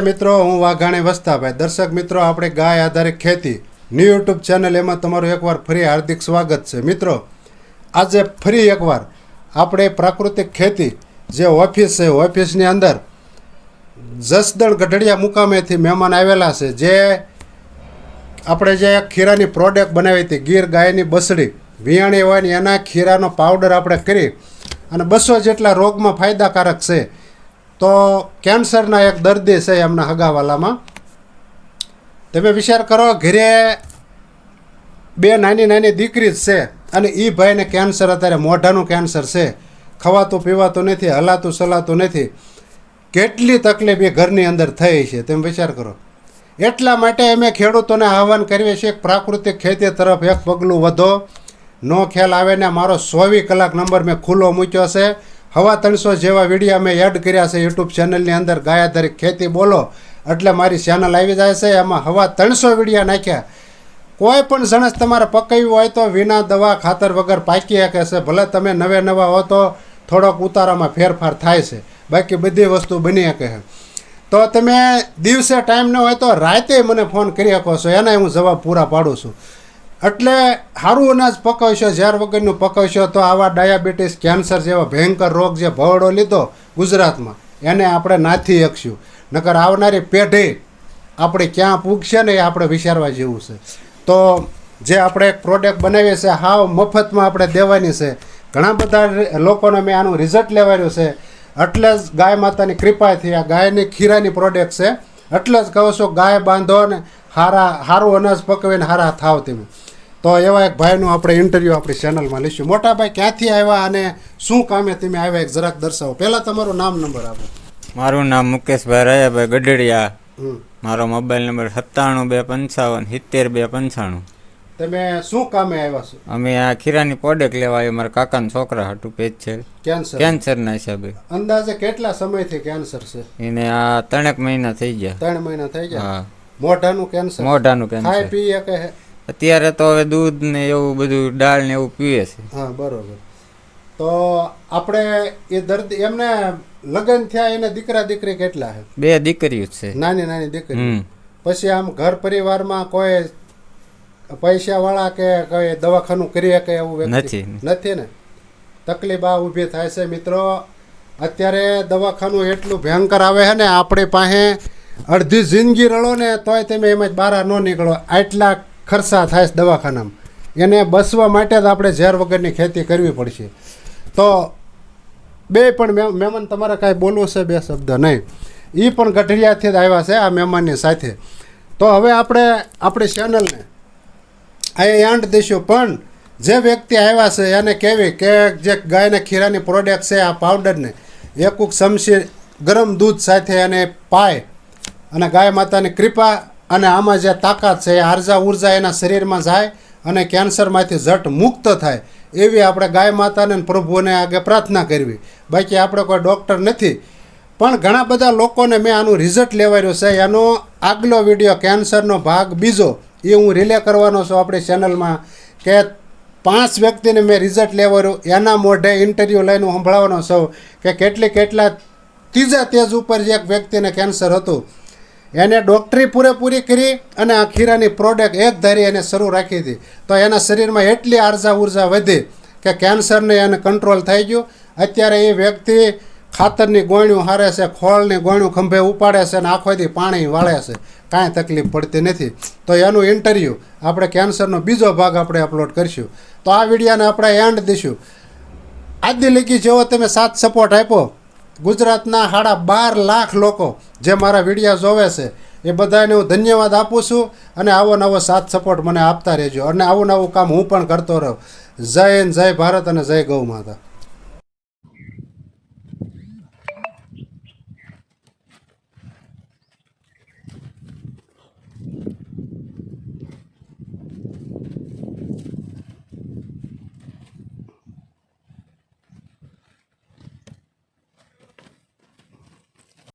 મિત્રો, હું વાઘાણી વસ્તાભાઈ. દર્શક મિત્રો, આપણે ગાય આધારિત ખેતી ન્યૂ યુટ્યુબ ચેનલ એમાં તમારું એકવાર ફરી હાર્દિક સ્વાગત છે. મિત્રો, આજે ફરી એકવાર આપણે પ્રાકૃતિક ખેતી જે ઓફિસ છે, ઓફિસની અંદર જસદણ ગઢડિયા મુકામેથી મહેમાન આવેલા છે, જે આપણે જે ખીરાની પ્રોડક્ટ બનાવી હતી, ગીર ગાયની બસડી. વિયાણી હોય ને એના ખીરાનો પાવડર આપણે કરી અને બસો જેટલા રોગમાં ફાયદાકારક છે. તો કેન્સરના એક દર્દી છે એમના હગાવાલામાં. તમે વિચાર કરો, ઘરે બે નાની નાની દીકરી જ છે અને એ ભાઈને કેન્સર અત્યારે મોઢાનું કેન્સર છે. ખવાતું પીવાતું નથી, હલાતું સલાતું નથી. કેટલી તકલીફ એ ઘરની અંદર થઈ છે, તમે વિચાર કરો. એટલા માટે અમે ખેડૂતોને આહવાન કરીએ છીએ પ્રાકૃતિક ખેતી તરફ એક પગલું વધો. નો ખ્યાલ આવે ને મારો સોવી કલાક નંબર મેં ખુલ્લો મૂક્યો છે. હવા ત્રણસો જેવા વીડિયો મેં એડ કર્યા છે યુટ્યુબ ચેનલની અંદર. ગાયા આધારિત ખેતી બોલો. એટલે મારી ચેનલ આવી જાય છે. એમાં હવા ત્રણસો વિડીયા નાખ્યા. કોઈ પણ જણસ તમારે પકવ્યું હોય તો વિના દવા ખાતર વગર પાકી શકે છે. ભલે તમે નવે નવા હો તો થોડોક ઉતારામાં ફેરફાર થાય છે. બાકી બધી વસ્તુ બની શકે છે. તો તમે દિવસે ટાઈમ ન હોય તો રાતે મને ફોન કરી શકો છો. એના હું જવાબ પૂરા પાડું છું. એટલે સારું અનાજ પકવશો, ઝેર વગરનું પકવશો, તો આવા ડાયાબિટીસ, કેન્સર જેવા ભયંકર રોગ જે ભવડો લીધો ગુજરાતમાં, એને આપણે નાથી શકશું નકર આવનારી પેઢી આપણે ક્યાં પૂગશે ને એ આપણે વિચારવા જેવું છે. તો જે આપણે એક પ્રોડક્ટ બનાવીએ છીએ, હાવ મફતમાં આપણે દેવાની છે. ઘણા બધા લોકોને મેં આનું રિઝલ્ટ લેવાનું છે. એટલે જ ગાય માતાની કૃપાથી આ ગાયની ખીરાની પ્રોડક્ટ છે. એટલે જ કહો છો, ગાય બાંધો ને હારા સારું અનાજ પકવીને હારા થાવ તમે. તો એવા એક ભાઈનું આપણે ઇન્ટરવ્યૂ આપણી ચેનલમાં લઈશું. મોટા ભાઈ ક્યાંથી આવ્યા અને શું કામે તમે આવ્યા? એક જરાક દર્શાવો. પહેલાં તમારું નામ નંબર આપો. મારું નામ મુકેશભાઈ રયાભાઈ ગઢડિયા. મારો મોબાઈલ નંબર સત્તાણું બે પંચાવન સિત્તેર બે પંચાણું. તમે શું કામે આવ્યા છો? અમે આ ખીરાની પ્રોડક્ટ લેવા આવ્યા. મારા કાકાના છોકરા હતું પેજ છે કેન્સર કેન્સરના હિસાબે. અંદાજે કેટલા સમયથી કેન્સર છે? એને આ ત્રણેક મહિના થઈ ગયા. ત્રણ મહિના થઈ ગયા? હા. મોઢાનું કેન્સર મોઢાનું ખાઈ કેન્સર પી કે અત્યારે તો હવે દૂધ ને એવું બધું દાળ ને એવું પીવે છે. હા બરોબર. તો આપણે એ દર્દી એમને લગ્ન થયા એને દીકરા દીકરી કેટલા છે? બે દીકરીઓ છે. નાની નાની દીકરી. પછી આમ ઘર પરિવારમાં કોઈ પૈસા વાળા કે કોઈ દવાખાનું કરી શકે એવું નથી. નથી ને? તકલીફ આ ઊભી થાય છે. મિત્રો અત્યારે દવાખાનું એટલું ભયંકર આવે છે ને આપણી પાસે અડધી જિંદગી રળો ને તોય તમે એમાં જ બહાર ન નીકળો. આટલા ખર્ચા થાય છે દવાખાનામાં. એને બસવા માટે જ આપણે ઝેર વગરની ખેતી કરવી પડશે. તો બે પણ મહેમાન તમારે કાંઈ બોલવું છે બે શબ્દ? નહીં. એ પણ ગઢડિયાથી જ આવ્યા છે આ મહેમાનની સાથે. તો હવે આપણે, આપણી ચેનલને અહીંયા યાંડ દઈશું. પણ જે વ્યક્તિ આવ્યા છે એને કહેવી કે જે ગાયના ખીરાની પ્રોડક્ટ છે આ પાવડરને એકુક ચમચી ગરમ દૂધ સાથે એને પાય. અને ગાય માતાની કૃપા અને આમાં જે તાકાત છે એ આર્જા ઊર્જા એના શરીરમાં જાય અને કેન્સરમાંથી ઝટ મુક્ત થાય, એવી આપણે ગાય માતાને પ્રભુને આગળ પ્રાર્થના કરવી. બાકી આપણે કોઈ ડૉક્ટર નથી. પણ ઘણા બધા લોકોને મેં આનું રિઝલ્ટ લેવાયું છે. એનો આગલો વીડિયો કેન્સરનો ભાગ બીજો, એ હું રિલે કરવાનો છું આપણી ચેનલમાં કે પાંચ વ્યક્તિને મેં રિઝલ્ટ લેવાયું એના મોઢે ઇન્ટરવ્યૂ લઈને સંભળાવવાનો છું કે કેટલી કેટલા ત્રીજા તેજ ઉપર જે એક વ્યક્તિને કેન્સર હતું એને ડૉક્ટરી પૂરેપૂરી કરી અને આ ખીરાની પ્રોડક્ટ એક ધારી એને શરૂ રાખી હતી. તો એના શરીરમાં એટલી આર્જા ઊર્જા વધી કે કેન્સરને એને કંટ્રોલ થઈ ગયું. અત્યારે એ વ્યક્તિ ખાતરની ગોણ્યું હારે છે, ખોળની ગોણ્યું ખંભે ઉપાડે છે અને આખોથી પાણી વાળે છે. કાંઈ તકલીફ પડતી નથી. તો એનું ઇન્ટરવ્યૂ આપણે કેન્સરનો બીજો ભાગ આપણે અપલોડ કરીશું. તો આ વિડીયોને આપણે એન્ડ દઈશું. આદિ જેવો તમે સાથ સપોર્ટ આપ્યો ગુજરાતના સાડા બાર લાખ લોકો જે મારા વીડિયો જોવે છે, એ બધાને હું ધન્યવાદ આપું છું અને આવો નવો સાથ સપોર્ટ મને આપતા રહેજો. અને આવું નવું કામ હું પણ કરતો રહું. જય હિન્દ, જય ભારત અને જય ગૌ માતા.